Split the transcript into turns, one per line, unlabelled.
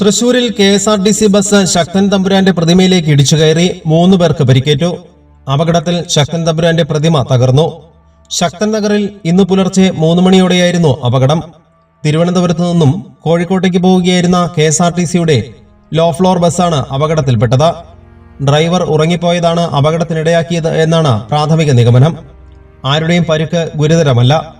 തൃശൂരിൽ K S R T C bus Sakthan തമ്പുരാന്റെ പ്രതിമയിലേക്ക് ഇടിച്ചു കയറി മൂന്ന് പേർക്ക് പരിക്കേറ്റു. അപകടത്തിൽ ശക്തൻ തമ്പുരാന്റെ പ്രതിമ തകർന്നു. ശക്തൻ നഗറിൽ ഇന്ന് പുലർച്ചെ മൂന്ന് മണിയോടെയായിരുന്നു അപകടം. തിരുവനന്തപുരത്തു നിന്നും കോഴിക്കോട്ടേക്ക് പോവുകയായിരുന്ന കെ എസ് ആർ ടി സിയുടെ ലോ ഫ്ലോർ ബസ്സാണ് അപകടത്തിൽപ്പെട്ടത്. ഡ്രൈവർ ഉറങ്ങിപ്പോയതാണ് അപകടത്തിനിടയാക്കിയത് എന്നാണ് പ്രാഥമിക നിഗമനം. ആരുടെയും പരുക്ക് ഗുരുതരമല്ല.